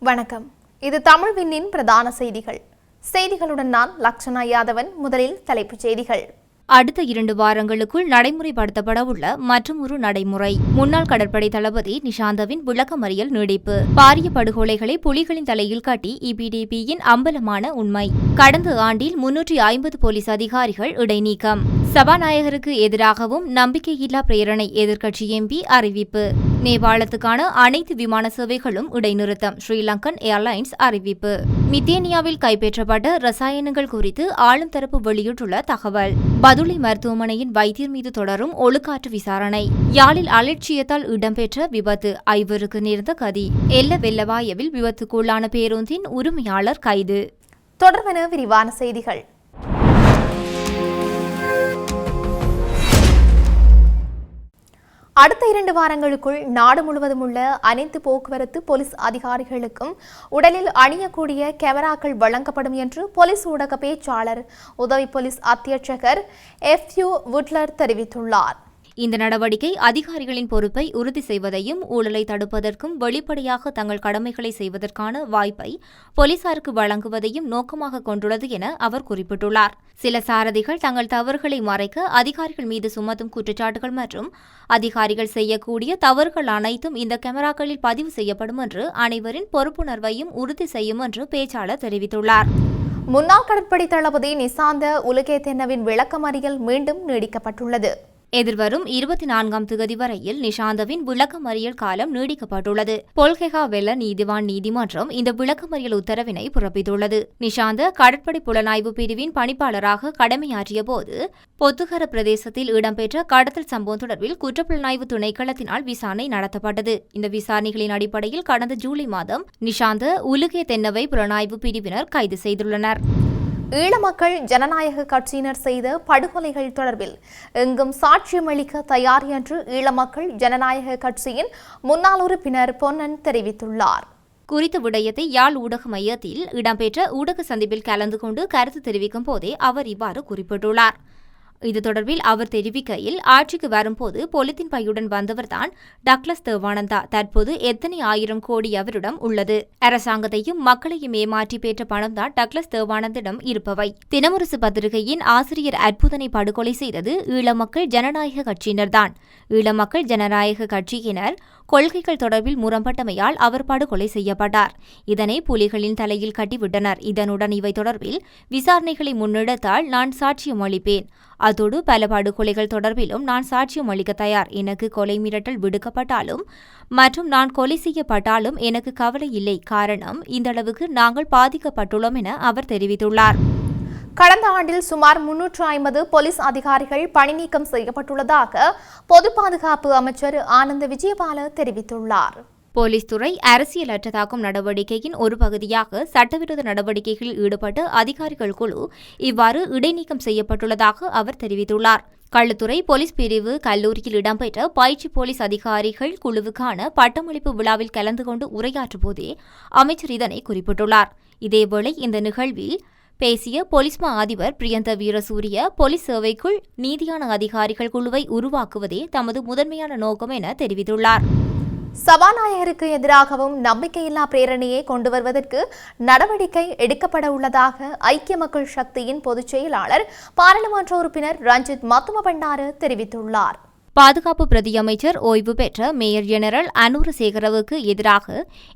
வணக்கம். இது தமிழ் விண்ணின் பிரதான செய்திகள். செய்திகளுடன் நான் லக்ஷனா யாதவன் முதலில் தலைப்புச் செய்திகள். அடுத்த இரண்டு வாரங்களுக்குள் நடைமுறைப்படுத்தப்பட உள்ள மற்றும் ஒரு நடைமுறை. முன்னாள் கடற்படை தளபதி நிஷாந்தவின் விளக்கமறியல் நீடிப்பு. பாரிய படுகொலைகளை புலிகளின் தலையில் காட்டி இபிடிபியின் அம்பலமான உண்மை. கடந்த ஆண்டில் முன்னூற்றி ஐம்பது போலீஸ் அதிகாரிகள் இடைநீக்கம். சபாநாயகருக்கு எதிராகவும் நம்பிக்கையில்லா பிரேரணை எதிர்க்கட்சி எம்பி அறிவிப்பு. நேபாளத்துக்கான அனைத்து விமான சேவைகளும் இடைநிறுத்தம். ஸ்ரீலங்கன் ஏர்லைன்ஸ் அறிவிப்பு. மித்தேனியாவில் கைப்பற்றப்பட்ட ரசாயனங்கள் குறித்து ஆளும் தரப்பு வெளியிட்டுள்ள தகவல். பதுளை மருத்துவமனையின் வைத்தியர் மீது தொடரும் ஒழுக்காற்று விசாரணை. யாழில் அலட்சியத்தால் இடம்பெற்ற விபத்து ஐவருக்கு நேர்ந்த கதி. எல்ல வெள்ளவாயவில் விபத்துக்குள்ளான பேருந்தின் உரிமையாளர் கைது. தொடர்பென விரிவான செய்திகள். அடுத்த இரண்டு வாரங்களுக்குள் நாடு முழுவதும் உள்ள அனைத்து போக்குவரத்து போலீஸ் அதிகாரிகளுக்கும் உடலில் அணியக்கூடிய கேமராக்கள் வழங்கப்படும் என்று போலீஸ் ஊடக பேச்சாளர் உதவி போலீஸ் அத்தியட்சகர் எஃப் யூ வுட்லர் தெரிவித்துள்ளார். இந்த நடவடிக்கை அதிகாரிகளின் பொறுப்பை உறுதி செய்வதையும் ஊழலை தடுப்பதற்கும் வெளிப்படையாக தங்கள் கடமைகளை செய்வதற்கான வாய்ப்பை போலீசாருக்கு வழங்குவதையும் நோக்கமாக கொண்டுள்ளது என அவர் குறிப்பிட்டுள்ளார். சில சாரதிகள் தங்கள் தவறுகளை மறைக்க அதிகாரிகள் மீது சுமத்தும் குற்றச்சாட்டுகள் மற்றும் அதிகாரிகள் செய்யக்கூடிய தவறுகள் அனைத்தும் இந்த கேமராக்களில் பதிவு செய்யப்படும் என்று அனைவரின் பொறுப்புணர்வையும் உறுதி செய்யும் என்று பேச்சாளர் தெரிவித்துள்ளார். முன்னாள் கடற்படை தளபதி நிசாந்த உலகே தென்னவின் விளக்கமறியல் மீண்டும் நீடிக்கப்பட்டுள்ளது. எதிர்வரும் இருபத்தி நான்காம் திகதி வரையில் நிஷாந்தவின் விளக்கமறியல் காலம் நீடிக்கப்பட்டுள்ளது. பொல்கெகா வெள்ள நீதிவான் நீதிமன்றம் இந்த விளக்கமறியல் உத்தரவினை பிறப்பித்துள்ளது. நிஷாந்த கடற்படை புலனாய்வு பிரிவின் பணிப்பாளராக கடமையாற்றிய போது பொத்துகர பிரதேசத்தில் இடம்பெற்ற கடத்தல் சம்பவம் தொடர்பில் குற்றப்புலனாய்வு திணைக்களத்தினால் விசாரணை நடத்தப்பட்டது. இந்த விசாரணைகளின் அடிப்படையில் கடந்த ஜூலை மாதம் நிஷாந்த உலுகே தென்னவை புலனாய்வு பிரிவினர் கைது செய்துள்ளனர். ஈழமக்கள் ஜனநாயக கட்சியினர் செய்த படுகொலைகள் தொடர்பில் எங்கும் சாட்சியமளிக்க தயார் என்று ஈழமக்கள் ஜனநாயக கட்சியின் முன்னாள் உறுப்பினர் பொன்னன் தெரிவித்துள்ளார். குறித்த விடயத்தை யாழ் ஊடக மையத்தில் இடம்பெற்ற ஊடக சந்திப்பில் கலந்து கொண்டு கருத்து தெரிவிக்கும் போதே அவர் இவ்வாறு குறிப்பிட்டுள்ளார். இது தொடர்பில் அவர் தெரிவிக்கையில் ஆட்சிக்கு வரும்போது பொலித்தின் பையுடன் வந்தவர்தான் டக்ளஸ் தேவானந்தா. தற்போது எத்தனை ஆயிரம் கோடி அவரிடம் உள்ளது? அரசாங்கத்தையும் மக்களையும் ஏமாற்றி பெற்ற பணம்தான் டக்ளஸ் தேவானந்திடம் இருப்பவை. தினமுரசு பத்திரிகையின் ஆசிரியர் அற்புதனை படுகொலை செய்தது ஈழ மக்கள் ஜனநாயக கட்சியினர்தான். ஈழ மக்கள் ஜனநாயக கட்சியினர் கொள்கைகள் தொடர்பில் முரண்பட்டமையால் அவர் படுகொலை செய்யப்பட்டார். இதனை புலிகளின் தலையில் கட்டிவிட்டனர். இதனுடன் இவை தொடர்பில் விசாரணைகளை முன்னெடுத்தால் நான் சாட்சியம் அளிப்பேன். அதோடு பல படுகொலைகள் தொடர்பிலும் நான் சாட்சியம் அளிக்க தயார். எனக்கு கொலை மிரட்டல் விடுக்கப்பட்டாலும் மற்றும் நான் கொலை செய்யப்பட்டாலும் எனக்கு கவலை இல்லை. காரணம் இந்த அளவுக்கு நாங்கள் பாதிக்கப்பட்டுள்ளோம் என அவர் தெரிவித்துள்ளார். கடந்த ஆண்டில் சுமார் முன்னூற்று ஐம்பது போலீஸ் அதிகாரிகள் பணி நீக்கம் செய்யப்பட்டுள்ளதாக பொது பாதுகாப்பு அமைச்சர் ஆனந்த விஜயபால தெரிவித்துள்ளார். போலீஸ் துறை அரசியலற்றதாக்கும் நடவடிக்கையின் ஒரு பகுதியாக சட்டவிரோத நடவடிக்கைகளில் ஈடுபட்ட அதிகாரிகள் குழு இவ்வாறு இடைநீக்கம் செய்யப்பட்டுள்ளதாக அவர் தெரிவித்துள்ளார். கள்ளுத்துறை போலீஸ் பிரிவு கல்லூரியில் இடம்பெற்ற பயிற்சி போலீஸ் அதிகாரிகள் குழுவுக்கான பட்டமளிப்பு விழாவில் கலந்து கொண்டு உரையாற்றும் போதே அமைச்சர் இதனை குறிப்பிட்டுள்ளார். இதேவேளை இந்த நிகழ்வில் பேசிய போலீஸ் மா அதிபர் பிரியந்த வீரசூரிய போலீஸ் சேவைக்குள் நீதியான அதிகாரிகள் குழுவை உருவாக்குவதே தமது முதன்மையான நோக்கம் என தெரிவித்துள்ளார். சபாநாயகருக்கு எதிராகவும் நம்பிக்கையில்லா பிரேரணையை கொண்டு வருவதற்கு நடவடிக்கை எடுக்கப்பட உள்ளதாக ஐக்கிய மக்கள் சக்தியின் பொதுச் செயலாளர் பாராளுமன்ற உறுப்பினர் ரஞ்சித் மத்தும பண்டார தெரிவித்துள்ளார். பாதுகாப்பு பிரதியமைச்சர் ஓய்வு பெற்ற மேயர் ஜெனரல் அனூர் சேகரவுக்கு எதிராக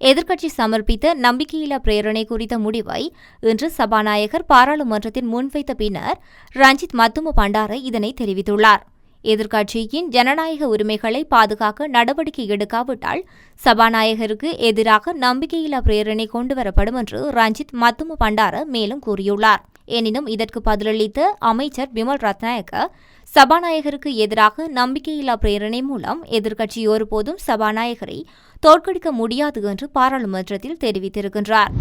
எதிர்க்கட்சி சமர்ப்பித்த நம்பிக்கையில்லா பிரேரணை குறித்த முடிவை இன்று சபாநாயகர் பாராளுமன்றத்தில் முன்வைத்த பின்னர் ரஞ்சித் மத்தும பண்டார இதனை தெரிவித்துள்ளார். எதிர்க்கட்சியின் ஜனநாயக உரிமைகளை பாதுகாக்க நடவடிக்கை எடுக்காவிட்டால் சபாநாயகருக்கு எதிராக நம்பிக்கையில்லா பிரேரணை கொண்டுவரப்படும் என்று ரஞ்சித் மத்தும பண்டார மேலும் கூறியுள்ளார். எனினும் இதற்கு பதிலளித்த அமைச்சர் பிமல் ரத்நாயக்க சபாநாயகருக்கு எதிராக நம்பிக்கையில்லா பிரேரணை மூலம் எதிர்க்கட்சி ஒருபோதும் சபாநாயகரை தோற்கடிக்க முடியாது என்று பாராளுமன்றத்தில் தெரிவித்திருக்கின்றார்.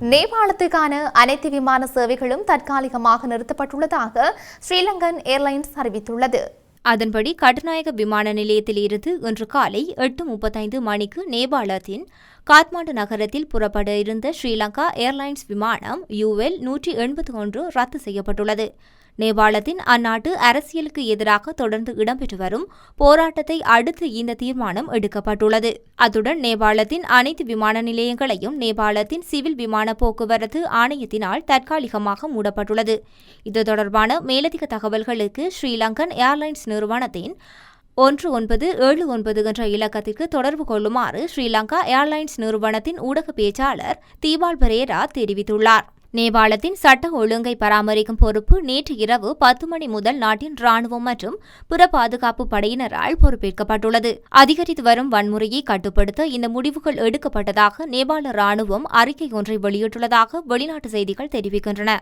நேபாளத்துக்கான அனைத்து விமான சேவைகளும் தற்காலிகமாக நிறுத்தப்பட்டுள்ளதாக ஸ்ரீலங்கன் ஏர்லைன்ஸ் அறிவித்துள்ளது. அதன்படி கட்டுநாயக விமான நிலையத்தில் இருந்து இன்று காலை எட்டு முப்பத்தைந்து மணிக்கு நேபாளத்தின் காத்மாண்டு நகரத்தில் புறப்பட இருந்த ஸ்ரீலங்கா ஏர்லைன்ஸ் விமானம் யூஎல் நூற்றி எண்பத்தி ஒன்று ரத்து செய்யப்பட்டுள்ளது. நேபாளத்தின் அந்நாட்டு அரசியலுக்கு எதிராக தொடர்ந்து இடம்பெற்று வரும் போராட்டத்தை அடுத்து இந்த தீர்மானம் எடுக்கப்பட்டுள்ளது. அத்துடன் நேபாளத்தின் அனைத்து விமான நிலையங்களையும் நேபாளத்தின் சிவில் விமான போக்குவரத்து ஆணையத்தினால் தற்காலிகமாக மூடப்பட்டுள்ளது. இது தொடர்பான மேலதிக தகவல்களுக்கு ஸ்ரீலங்கன் ஏர்லைன்ஸ் நிறுவனத்தின் ஒன்று ஒன்பது ஏழு ஒன்பது என்ற இலக்கத்திற்கு தொடர்பு கொள்ளுமாறு ஸ்ரீலங்கா ஏர்லைன்ஸ் நிறுவனத்தின் ஊடக பேச்சாளர் தீபால் பரேரா தெரிவித்துள்ளார். நேபாளத்தின் சட்ட ஒழுங்கை பராமரிக்கும் பொறுப்பு நேற்று இரவு பத்து மணி முதல் நாட்டின் ராணுவம் மற்றும் புற பாதுகாப்பு படையினரால் பொறுப்பேற்கப்பட்டுள்ளது. அதிகரித்து வரும் வன்முறையை கட்டுப்படுத்த இந்த முடிவுகள் எடுக்கப்பட்டதாக நேபாள ராணுவம் அறிக்கை ஒன்றை வெளியிட்டுள்ளதாக வெளிநாட்டு செய்திகள் தெரிவிக்கின்றன.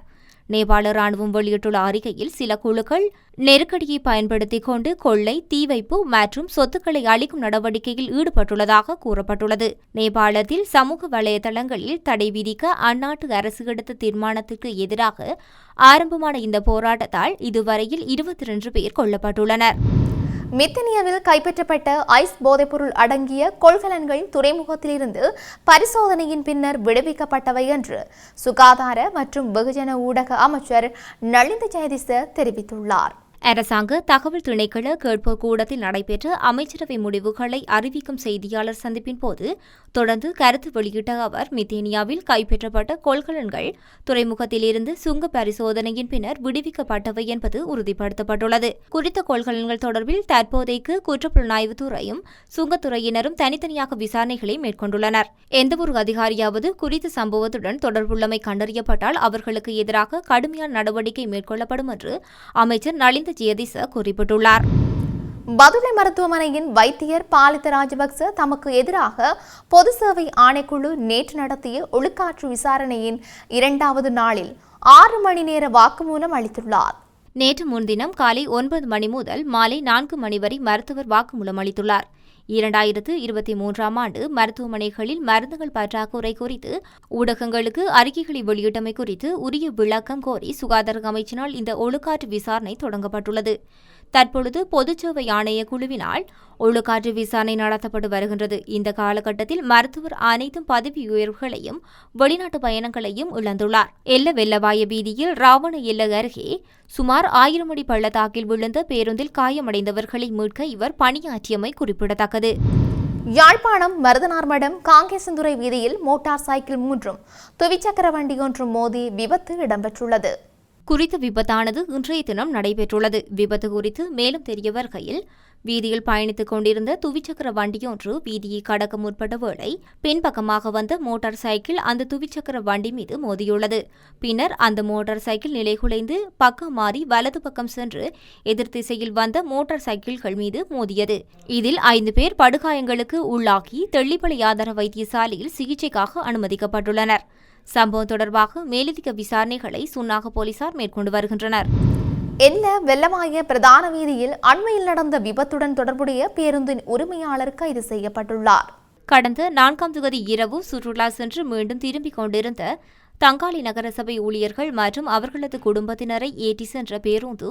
நேபாள ராணுவம் வெளியிட்டுள்ள அறிக்கையில் சில குழுக்கள் நெருக்கடியை பயன்படுத்திக் கொண்டு கொள்ளை தீ வைப்பு மற்றும் சொத்துக்களை அளிக்கும் நடவடிக்கையில் ஈடுபட்டுள்ளதாக கூறப்பட்டுள்ளது. நேபாளத்தில் சமூக வலைதளங்களில் தடை விதிக்க அந்நாட்டு அரசு எடுத்த தீர்மானத்திற்கு எதிராக ஆரம்பமான இந்த போராட்டத்தால் இதுவரையில் இருபத்தி ரெண்டு பேர் கொல்லப்பட்டுள்ளனர். மித்தனியாவில் கைப்பற்றப்பட்ட ஐஸ் போதைப்பொருள் அடங்கிய கொள்கலன்கள் துறைமுகத்திலிருந்து பரிசோதனையின் பின்னர் விடுவிக்கப்பட்டவை என்று சுகாதார மற்றும் வெகுஜன ஊடக அமைச்சர் நளிந்த ஜெயதிச தெரிவித்துள்ளார். அரசாங்க தகவல் திணைக்கள கேட்போர் கூடத்தில் நடைபெற்ற அமைச்சரவை முடிவுகளை அறிவிக்கும் செய்தியாளர் சந்திப்பின் போது தொடர்ந்து கருத்து வெளியிட்ட அவர் மித்தேனியாவில் கைப்பற்றப்பட்ட கொள்கலன்கள் துறைமுகத்திலிருந்து சுங்க பரிசோதனையின் பின்னர் விடுவிக்கப்பட்டவை என்பது உறுதிப்படுத்தப்பட்டுள்ளது. குறித்த கொள்கலன்கள் தொடர்பில் தற்போதைக்கு குற்றப்புலனாய்வுத்துறையும் சுங்கத்துறையினரும் தனித்தனியாக விசாரணைகளை மேற்கொண்டுள்ளனர். எந்தவொரு அதிகாரியாவது குறித்த சம்பவத்துடன் தொடர்புள்ளமை கண்டறியப்பட்டால் அவர்களுக்கு எதிராக கடுமையான நடவடிக்கை மேற்கொள்ளப்படும் என்று அமைச்சர் நலிந்த ஜியதிச குறிப்பிட்டுள்ளார். பதுளை மருத்துவமனையின் வைத்தியர் பாலித ராஜபக்ச தமக்கு எதிராக பொது சேவை ஆணைக்குழு நேற்று நடத்திய ஒழுக்காற்று விசாரணையின் இரண்டாவது நாளில் ஆறு மணி நேர வாக்குமூலம் அளித்துள்ளார். நேற்று முன்தினம் காலை ஒன்பது மணி முதல் மாலை நான்கு மணி வரை மருத்துவர் வாக்குமூலம் அளித்துள்ளார். இரண்டாயிரத்து இருபத்தி மூன்றாம் ஆண்டு மருத்துவமனைகளில் மருந்துகள் பற்றாக்குறை குறித்து ஊடகங்களுக்கு அறிக்கைகளை வெளியிட்டமை குறித்து உரிய விளக்கம் கோரி சுகாதார அமைச்சினால் இந்த ஒழுக்காற்று விசாரணை தொடங்கப்பட்டுள்ளது. தற்பொழுது பொதுச்சேவை ஆணைய குழுவினால் ஒழுக்காற்று விசாரணை நடத்தப்பட்டு வருகின்றது. இந்த காலகட்டத்தில் மருத்துவர் அனைத்தும் பதவி உயர்வுகளையும் வெளிநாட்டு பயணங்களையும் இழந்துள்ளார். எல்ல வெள்ளவாய வீதியில் ராவண எல்லை அருகே சுமார் ஆயிரம் அடி பள்ளத்தாக்கில் விழுந்த பேருந்தில் காயமடைந்தவர்களை மீட்க இவர் பணியாற்றியமை குறிப்பிடத்தக்கது. யாழ்ப்பாணம் மருதனார்மடம் காங்கேசந்துறை வீதியில் மோட்டார் சைக்கிள் மூன்றும் துவிச்சக்கர வண்டி ஒன்றும் மோதி விபத்து இடம்பெற்றுள்ளது. குறித்த விபத்தானது இன்றைய தினம் நடைபெற்றுள்ளது. விபத்து குறித்து மேலும் தெரிய வருகையில் வீதியில் பயணித்துக் கொண்டிருந்த துவிச்சக்கர வண்டியொன்று வீதியை கடக்க முற்பட்ட வேளை பின்பக்கமாக வந்த மோட்டார் சைக்கிள் அந்த துவிச்சக்கர வண்டி மீது மோதியுள்ளது. பின்னர் அந்த மோட்டார் சைக்கிள் நிலைகுலைந்து பக்கம் மாறி வலது பக்கம் சென்று எதிர் திசையில் வந்த மோட்டார் சைக்கிள்கள் மீது மோதியது. இதில் ஐந்து பேர் படுகாயங்களுக்கு உள்ளாகி தெள்ளிப்பளை ஆதார வைத்தியசாலையில் சிகிச்சைக்காக அனுமதிக்கப்பட்டுள்ளனர். சம்பவம் தொடர்பாக மேலதிக விசாரணைகளை சுன்னாக போலீசார் மேற்கொண்டு வருகின்றனர். எல்ல வெள்ளமாய பிரதான வீதியில் அண்மையில் நடந்த விபத்துடன் தொடர்புடைய பேருந்தின் உரிமையாளர் கைது செய்யப்பட்டுள்ளார். கடந்த நான்காம் தேதி இரவு சுற்றுலா சென்று மீண்டும் திரும்பிக் கொண்டிருந்த தங்காளி நகரசபை ஊழியர்கள் மற்றும் அவர்களது குடும்பத்தினரை ஏற்றி சென்ற பேருந்து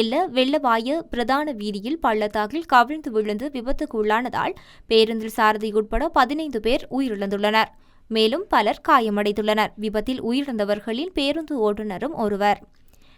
எல்ல வெள்ளவாய பிரதான வீதியில் பள்ளத்தாக்கில் கவிழ்ந்து விழுந்து விபத்துக்குள்ளானதால் பேருந்தில் சாரதி உட்பட பதினைந்து பேர் உயிரிழந்துள்ளனர். மேலும் பலர் காயமடைந்துள்ளனர். விபத்தில் உயிரிழந்தவர்களில் பேருந்து ஓட்டுநரும் ஒருவர்.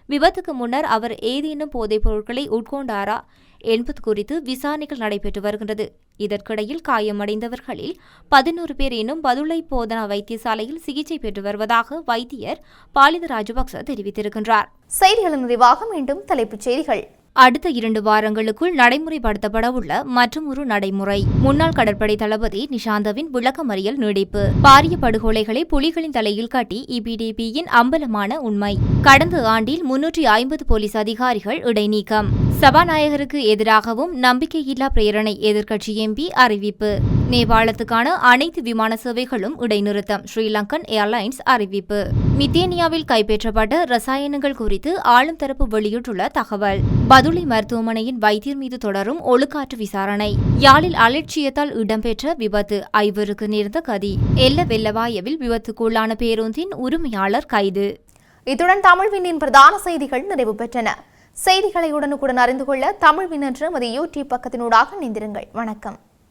விபத்துக்கு முன்னர் அவர் ஏதேனும் போதைப் பொருட்களை உட்கொண்டாரா என்பது குறித்து விசாரணைகள் நடைபெற்று வருகின்றது. இதற்கிடையில் காயமடைந்தவர்களில் பதினோரு பேர் இன்னும் பதுளை போதனா வைத்தியசாலையில் சிகிச்சை பெற்று வருவதாக வைத்தியர் பாலித ராஜபக்ச தெரிவித்திருக்கின்றார். செய்திகளின் நிறைவாக மீண்டும் தலைப்புச் செய்திகள். அடுத்த இரண்டு வாரங்களுக்குள் நடைமுறைப்படுத்தப்பட உள்ள மற்றும் ஒரு நடைமுறை. முன்னாள் கடற்படை தளபதி நிஷாந்தவின் விளக்கமறியல் நீடிப்பு. பாரிய படுகொலைகளை புலிகளின் தலையில் காட்டி இபிடிபியின் அம்பலமான உண்மை. கடந்த ஆண்டில் முன்னூற்றி ஐம்பது போலீஸ் அதிகாரிகள் இடைநீக்கம். சபாநாயகருக்கு எதிராகவும் நம்பிக்கையில்லா பிரேரணை எதிர்க்கட்சி எம்பி அறிவிப்பு. நேபாளத்துக்கான அனைத்து விமான சேவைகளும் இடைநிறுத்தம் ஸ்ரீலங்கன் ஏர்லைன்ஸ் அறிவிப்பு. மித்தேனியாவில் கைப்பற்றப்பட்ட ரசாயனங்கள் குறித்து ஆளும் தரப்பு வெளியிட்டுள்ள தகவல். பதுளை மருத்துவமனையின் வைத்தியர் மீது தொடரும் ஒழுக்காற்று விசாரணை. யாழில் அலட்சியத்தால் இடம்பெற்ற விபத்து ஐவருக்கு நேர்ந்த கதி. எல்ல வெள்ளவாயவில் விபத்துக்குள்ளான பேருந்தின் உரிமையாளர் கைது. இத்துடன் தமிழ்வினின் பிரதான செய்திகள் நிறைவு பெற்றன. செய்திகளை உடனுக்குடன் அறிந்து கொள்ள தமிழ்வின் என்ற நமது யூடியூப் பக்கத்தினூடாக இணைந்திருங்கள். வணக்கம்.